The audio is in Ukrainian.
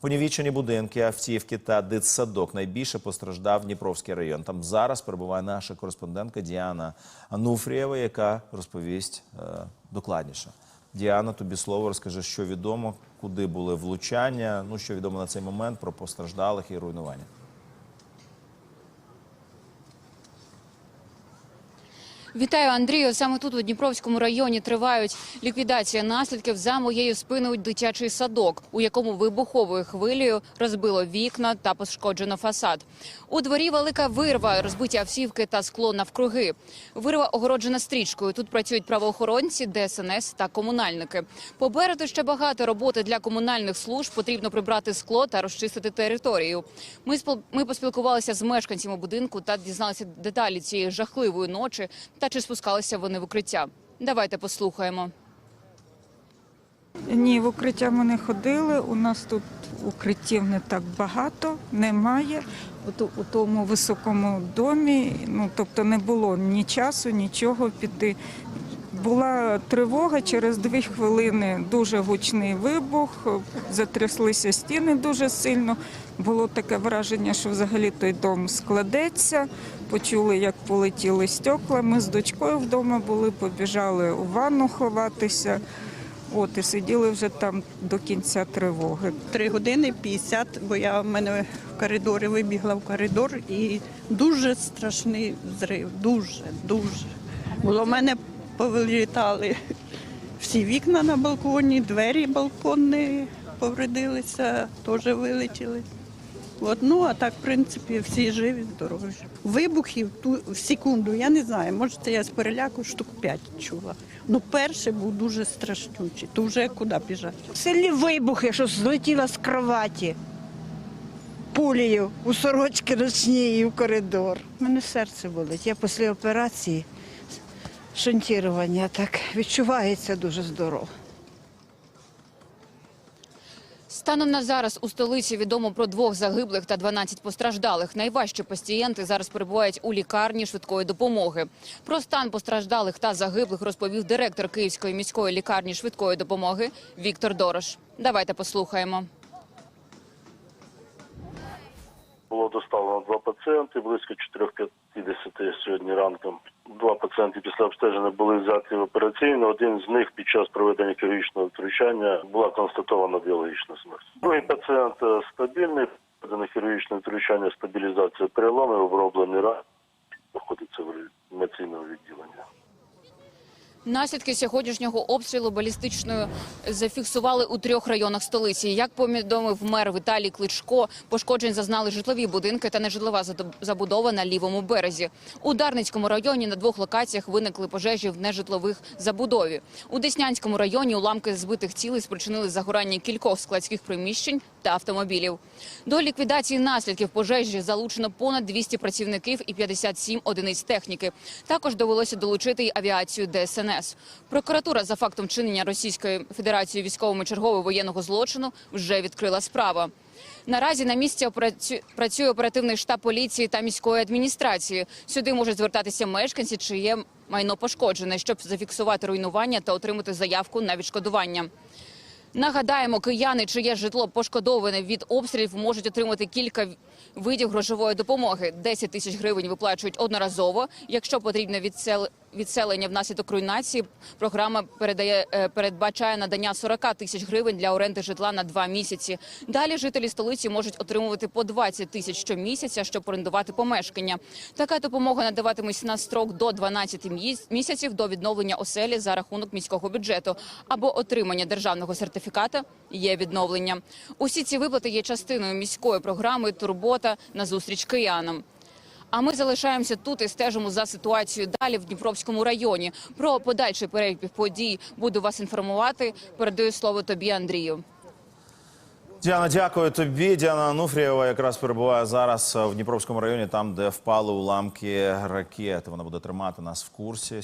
Понівічені будинки, автівки та дитсадок найбільше постраждав Дніпровський район. Там зараз перебуває наша кореспондентка Діана Ануфрієва, яка розповість е, докладніше. Діана, тобі слово розкажи, що відомо, куди були влучання. Ну що відомо на цей момент про постраждалих і руйнування. Вітаю, Андрію. Саме тут у Дніпровському районі тривають ліквідація наслідків. За моєю спиною дитячий садок, у якому вибуховою хвилею розбило вікна та пошкоджено фасад. У дворі велика вирва, розбиті автівки та скло навкруги. Вирва огороджена стрічкою. Тут працюють правоохоронці, ДСНС та комунальники. Попереду ще багато роботи для комунальних служб. Потрібно прибрати скло та розчистити територію. Ми ми поспілкувалися з мешканцями будинку та дізналися деталі цієї жахливої ночі та чи спускалися вони в укриття. Давайте послухаємо. Ні, в укриття ми не ходили. У нас тут укриттів не так багато, немає. От у тому високому домі, ну тобто не було ні часу, нічого піти. Була тривога через дві хвилини, дуже гучний вибух, затряслися стіни дуже сильно. Було таке враження, що взагалі той дом складеться. Почули, як полетіли стекла. Ми з дочкою вдома були, побіжали у ванну ховатися. От і сиділи вже там до кінця тривоги. Три години 50, бо я в мене в коридорі вибігла в коридор і дуже страшний зрив. Дуже, дуже. Було в мене повилітали всі вікна на балконі, двері балконні повредилися, теж вилетіли. От, ну, а так, в принципі, всі живі, здорові. Вибухів ту, в секунду, я не знаю, може, це я з переляку штук 5 чула. Ну, перший був дуже страшнючий, то вже куди біжати. Сильні вибухи, що злетіла з кроваті пулею у сорочки ночній і в коридор. У мене серце болить. Я після операції шунтування так відчувається дуже здорово. Станом на зараз у столиці відомо про двох загиблих та 12 постраждалих. Найважчі пацієнти зараз перебувають у лікарні швидкої допомоги. Про стан постраждалих та загиблих розповів директор Київської міської лікарні швидкої допомоги Віктор Дорош. Давайте послухаємо. Було доставлено два пацієнти, близько 4.50 сьогодні ранком. Два пацієнти після обстеження були взяті в операційну. Один з них під час проведення хірургічного втручання була констатована біологічна смерть. Другий пацієнт е, стабільний, проведено хірургічне втручання, стабілізація переломів, оброблені рани, знаходиться в реанімаційному відділенні. Наслідки сьогоднішнього обстрілу балістичною зафіксували у трьох районах столиці. Як повідомив мер Віталій Кличко, пошкоджень зазнали житлові будинки та нежитлова забудова на лівому березі. У Дарницькому районі на двох локаціях виникли пожежі в нежитлових забудові. У Деснянському районі уламки збитих цілей спричинили загорання кількох складських приміщень та автомобілів. До ліквідації наслідків пожежі залучено понад 200 працівників і 57 одиниць техніки. Також довелося долучити й авіацію ДСНС. Прокуратура за фактом чинення Російської Федерації військовими чергового воєнного злочину вже відкрила справу. Наразі на місці працює оперативний штаб поліції та міської адміністрації. Сюди можуть звертатися мешканці, чиє майно пошкоджене, щоб зафіксувати руйнування та отримати заявку на відшкодування. Нагадаємо, кияни, чиє житло пошкодоване від обстрілів, можуть отримати кілька видів грошової допомоги. 10 тисяч гривень виплачують одноразово. Якщо потрібно відсел... відселення внаслідок руйнації, програма передає е, передбачає надання 40 тисяч гривень для оренди житла на два місяці. Далі жителі столиці можуть отримувати по 20 тисяч щомісяця, щоб орендувати помешкання. Така допомога надаватиметься на строк до 12 міс- місяців до відновлення оселі за рахунок міського бюджету або отримання державного сертифіката є відновлення. Усі ці виплати є частиною міської програми Турбота на зустріч киянам. А ми залишаємося тут і стежимо за ситуацією далі в Дніпровському районі. Про подальший перебіг подій буду вас інформувати. Передаю слово тобі, Андрію. Діана, дякую тобі. Діана Ануфрієва якраз перебуває зараз в Дніпровському районі, там де впали уламки ракет. Вона буде тримати нас в курсі.